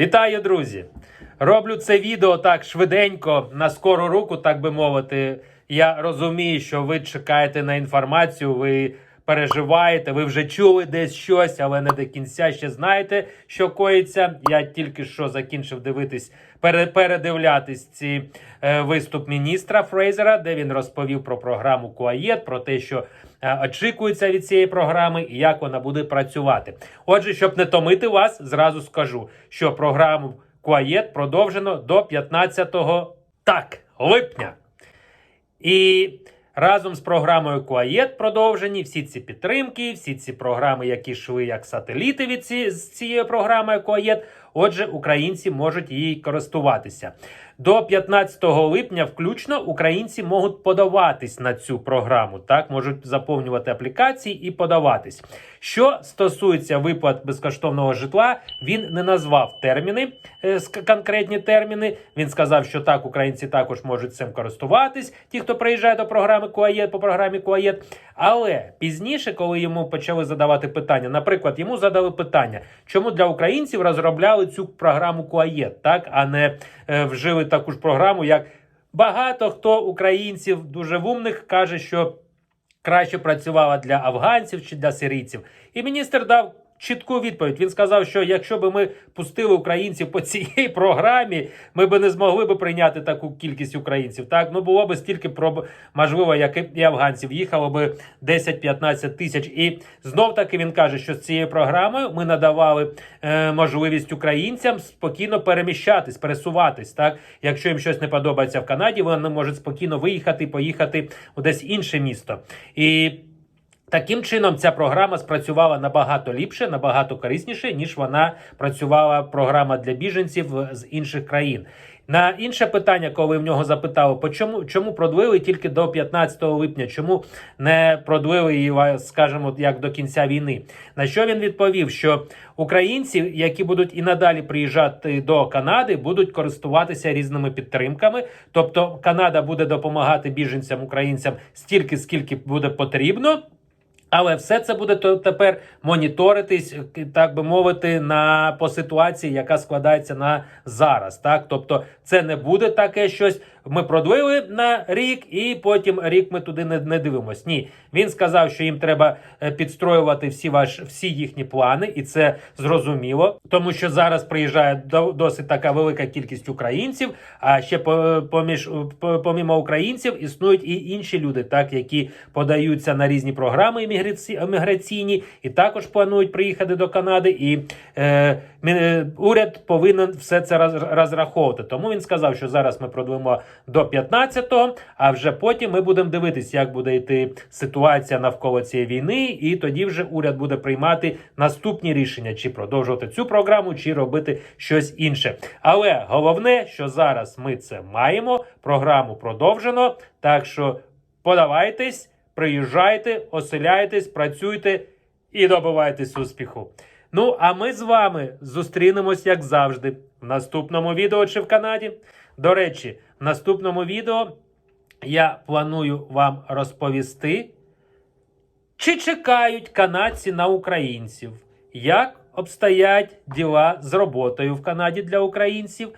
Вітаю, друзі! Роблю це відео так швиденько, на скору руку, так би мовити. Я розумію, що ви чекаєте на інформацію, ви переживаєте, ви вже чули десь щось, але не до кінця ще знаєте, що коїться. Я тільки що закінчив дивитись, пере- передивлятись ці е, виступ міністра Фрейзера, де він розповів про програму Куаєт, про те, що е, очікується від цієї програми і як вона буде працювати. Отже, щоб не томити вас, зразу скажу, що програму Куаєт продовжено до 15 так, липня. І разом з програмою Куаєт продовжені всі ці підтримки, всі ці програми, які йшли як сателіти від ці, з цією програмою Куаєт. Отже, українці можуть її користуватися. До 15 липня, включно, українці можуть подаватись на цю програму. Так, можуть заповнювати аплікації і подаватись. Що стосується виплат безкоштовного житла, він не назвав терміни, е, конкретні терміни. Він сказав, що так, українці також можуть цим користуватись, ті, хто приїжджає до програми Куаєт по програмі Куаєт. Але пізніше, коли йому почали задавати питання, наприклад, йому задали питання, чому для українців розробляли цю програму Куаєт, так а не е, вжили таку ж програму, як багато хто українців дуже вумних каже, що краще працювала для афганців чи для сирійців. І міністр дав чітку відповідь. Він сказав, що якщо би ми пустили українців по цій програмі, ми би не змогли би прийняти таку кількість українців. Так, ну було би стільки проб, можливо, як і- і афганців. Їхало би 10-15 тисяч. І знов таки він каже, що з цією програмою ми надавали е, можливість українцям спокійно переміщатись, пересуватись. Так, якщо їм щось не подобається в Канаді, вони можуть спокійно виїхати, поїхати у десь інше місто. І Таким чином, ця програма спрацювала набагато ліпше, набагато корисніше, ніж вона працювала програма для біженців з інших країн. На інше питання, коли в нього запитали, по чому, чому продлили тільки до 15 липня, чому не продлили її, скажімо, як до кінця війни. На що він відповів, що українці, які будуть і надалі приїжджати до Канади, будуть користуватися різними підтримками. Тобто Канада буде допомагати біженцям українцям стільки, скільки буде потрібно. Але все це буде тепер моніторитись, так би мовити, на по ситуації, яка складається на зараз. Так, тобто, це не буде таке щось. Ми продлили на рік, і потім рік ми туди не, не дивимось. Ні, він сказав, що їм треба е, підстроювати всі ваш всі їхні плани, і це зрозуміло, тому що зараз приїжджає до- досить така велика кількість українців. А ще поміж помімо українців існують і інші люди, так які подаються на різні програми імміграційні, і також планують приїхати до Канади. І е, е, уряд повинен все це роз- розраховувати. Тому він сказав, що зараз ми продлимо до 15-го, а вже потім ми будемо дивитися, як буде йти ситуація навколо цієї війни, і тоді вже уряд буде приймати наступні рішення, чи продовжувати цю програму, чи робити щось інше. Але головне, що зараз ми це маємо. Програму продовжено. Так що подавайтесь, приїжджайте, оселяйтесь, працюйте і добивайтесь успіху. Ну, а ми з вами зустрінемось, як завжди, в наступному відео чи в Канаді. До речі, в наступному відео я планую вам розповісти, чи чекають канадці на українців, як обстоять діла з роботою в Канаді для українців,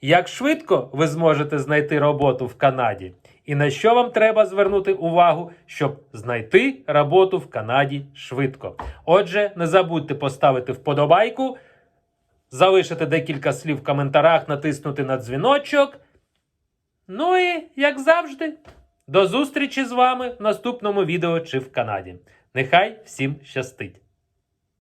як швидко ви зможете знайти роботу в Канаді, і на що вам треба звернути увагу, щоб знайти роботу в Канаді швидко. Отже, не забудьте поставити вподобайку, залишити декілька слів в коментарях, натиснути на дзвіночок. Ну і, як завжди, до зустрічі з вами в наступному відео чи в Канаді. Нехай всім щастить!